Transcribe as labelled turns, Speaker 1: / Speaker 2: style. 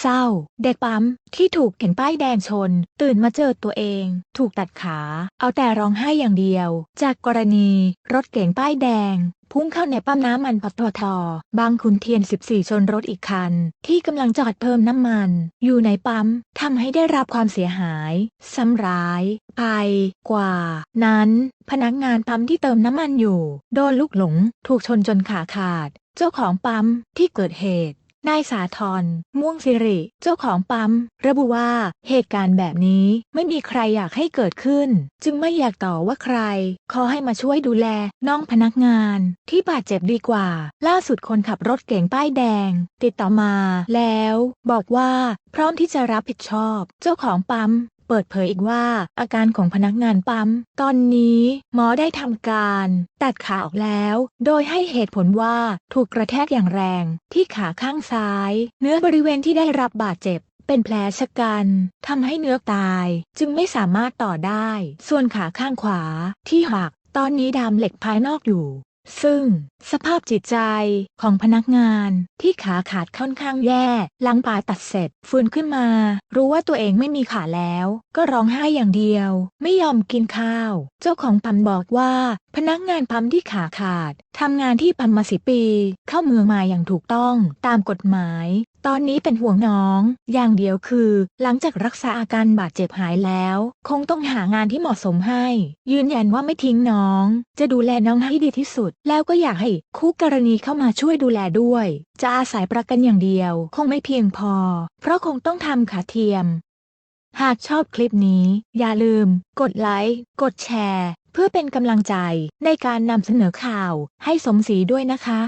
Speaker 1: เศร้า เด็กปั๊มที่ถูกเข็นป้ายแดงชน ตื่นมาเจอตัวเอง ถูกตัดขา เอาแต่ร้องไห้อย่างเดียว จากกรณีรถเก๋งป้ายแดงพุ่งเข้าในปั๊มน้ำมันปตท บางขุนเทียน 14 ชนรถอีกคัน ที่กำลังจอดเพิ่มน้ำมัน อยู่ในปั๊มทำให้ได้รับความเสียหาย ซ้ำร้าย ไป กว่า นั้น พนักงานปั๊มที่เติมน้ำมันอยู่ โดนลูกหลง ถูกชนจนขาขาด เจ้าของปั๊มที่เกิดเหตุ นายสาธรม่วงสิริ เจ้าของปั๊ม ระบุว่าเหตุการณ์แบบนี้ไม่มีใครอยากให้เกิดขึ้น จึงไม่อยากต่อว่าใคร ขอให้มาช่วยดูแลน้องพนักงาน ที่บาดเจ็บดีกว่า ล่าสุดคนขับรถเก๋งป้ายแดง ติดต่อมาแล้ว บอกว่าพร้อมที่จะรับผิดชอบ เจ้าของปั๊ม เปิดเผยอีกว่าอาการของพนักงานปั๊ม ตอนนี้หมอได้ทำการ ตัดขาออกแล้ว โดยให้เหตุผลว่าถูกกระแทกอย่างแรง ที่ขาข้างซ้าย เนื้อบริเวณที่ได้รับบาดเจ็บเป็นแผลชะกันทำให้เนื้อตาย จึงไม่สามารถต่อได้ ส่วนขาข้างขวาที่หักตอนนี้ดามเหล็กภายนอกอยู่ ซึ่งสภาพจิตใจของพนักงานที่ขาขาดค่อนข้างแย่หลังปาตัดเสร็จ ฟื้นขึ้นมา รู้ว่าตัวเองไม่มีขาแล้ว ก็ร้องไห้อย่างเดียว ไม่ยอมกินข้าว เจ้าของปั๊มบอกว่า พนักงานปั๊มที่ขาขาดทำงานที่ปั๊มมาสิปี เข้าเมืองมาอย่างถูกต้องตามกฎหมาย ตอนนี้เป็นห่วงน้อง อย่างเดียวคือ หลังจากรักษาอาการบาดเจ็บหายแล้ว คงต้องหางานที่เหมาะสมให้ ยืนยันว่าไม่ทิ้งน้อง จะดูแลน้องให้ดีที่สุด แล้วก็อยากให้คู่กรณีเข้ามาช่วยดูแลด้วย จะอาศัยประกันอย่างเดียว คงไม่เพียงพอ เพราะคงต้องทำขาเทียม หากชอบคลิปนี้ อย่าลืม กดไลค์กดแชร์ เพื่อเป็นกำลังใจในการนำเสนอข่าวให้สมศรีด้วยนะคะ